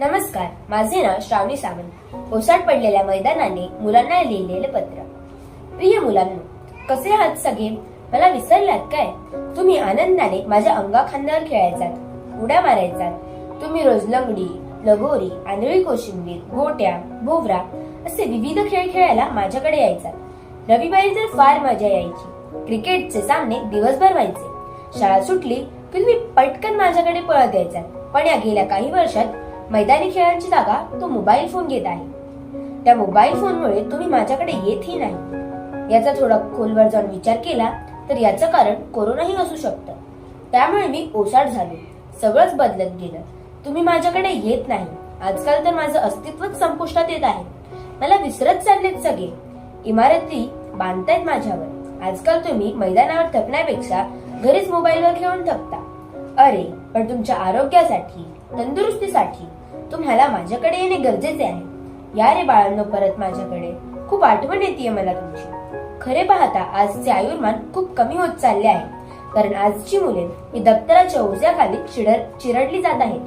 नमस्कार माझे नाव श्रावणी सावंत. ओसाड पडलेल्या मैदानाने मुलांना लिहिलेले पत्र. प्रिय मुलांनो कसे आहात सगळे? मला विसरलात काय? तुम्ही आनंदाने माझ्या अंगा खांद्यावर खेळायचात उड्या मारायचात. तुम्ही रोज लंगडी लगोरी आंधळी कोशिंबीर गोट्या भोवरा असे विविध खेळ खेळायला माझ्याकडे यायचा. रविवारी तर फार मजा यायची. क्रिकेटचे सामने दिवसभर व्हायचे. शाळा सुटली की तुम्ही पटकन माझ्याकडे पळत यायचा. पण या गेल्या काही वर्षात मैदानी खेळांची जागा तो मोबाईल फोन घेत आहे. त्या मोबाईल फोनमुळे तुम्ही माझ्याकडे येतही नाही. याचा थोडा खोलवर जाऊन विचार केला तर याचं कारण कोरोनाही असू शकतं. त्यामुळे मी ओसाड झालो. सगळंच बदलत गेलं. तुम्ही माझ्याकडे येत नाही. आजकाल तर माझं अस्तित्वच संपुष्टात येत आहे. मला विसरत चाललेत सगळे. इमारती बांधतायत माझ्यावर. आजकाल तुम्ही मैदानावर थकण्यापेक्षा घरीच मोबाईलवर खेळून थकता. अरे पण तुमच्या आरोग्यासाठी तंदुरुस्तीसाठी तुम्हाला माझ्याकडे येणे गरजेचे आहे. या रे बाळांनो परत माझ्याकडे. खूप आठवण येते मला तुमची. खरे पाहता आजचे आयुर्मान खूप कमी होत चालले आहे. कारण आजची मुले ही दप्तराच्या ओझ्याखाली चिडर चिरडली जात आहेत.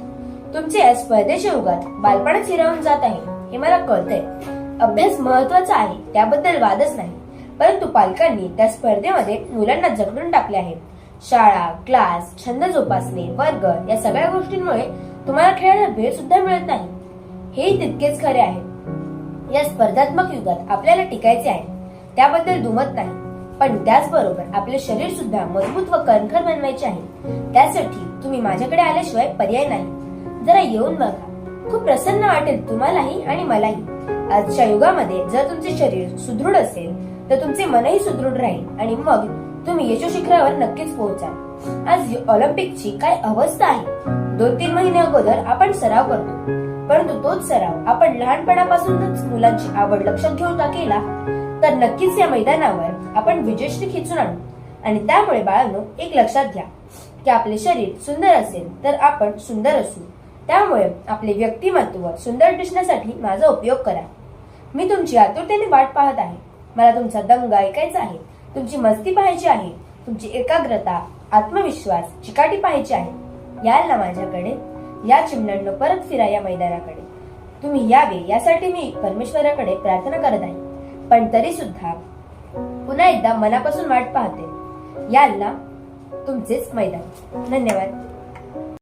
तुमचे या स्पर्धेच्या युगात बालपण चिरावून जात आहे हे मला कळतंय. अभ्यास महत्त्वाचा आहे त्याबद्दल वादच नाही. परंतु पालकांनी त्या स्पर्धेमध्ये मुलांना जगडून टाकले आहे. शाळा क्लास छंद जोपासणे वर्ग या सगळ्या गोष्टींमुळे तुम्हाला खेळायला वेळ सुद्धा मिळत नाही. हे तितकेच खरे आहे. या स्पर्धात्मक युगात आपल्याला टिकायचे आहे. त्याबद्दल दुमत नाही. पण त्याचबरोबर आपले शरीर सुद्धा मजबूत व कणखर बनवायचे आहे. त्यासाठी तुम्ही माझ्याकडे आल्याशिवाय पर्याय नाही. जरा येऊन बघा. खूप प्रसन्न वाटेल तुम्हालाही आणि मलाही. आजच्या युगामध्ये जर तुमचे शरीर सुदृढ असेल तर तुमचे मनही सुदृढ राहील आणि मग तुम्ही यशो शिखरावर नक्कीच पोहोचाल. आज ऑलिम्पिकची काय अवस्था आहे? दोन तीन महिने अगोदर आपण सराव करतो. परंतु तोच सराव आपण लहानपणापासूनच मुलांची आवड लक्षात घेऊन का केला? तर नक्कीच या मैदानावर आपण विजयश्री खिचून आणू. आणि त्यामुळे बाळांनो एक लक्षात घ्या की आपले शरीर सुंदर असेल तर आपण सुंदर असू. त्यामुळे आपले व्यक्तिमत्व सुंदर दिसण्यासाठी माझा उपयोग करा. मी तुमची आतुरतेने वाट पाहत आहे. मला तुमचा दंग ऐकायचा आहे. तुमची मस्ती पाहायची आहे तुमची एकाग्रता आत्मविश्वास चिकाटी पाहायची आहे. याल ना माझ्याकडे या चिमण्यांनो परत फिरा या मैदानाकडे. तुम्ही यावे यासाठी मी परमेश्वराकडे प्रार्थना करत आहे. पण तरी सुद्धा पुन्हा एकदा मनापासून वाट पाहते. याल ना तुमचेच मैदान. धन्यवाद.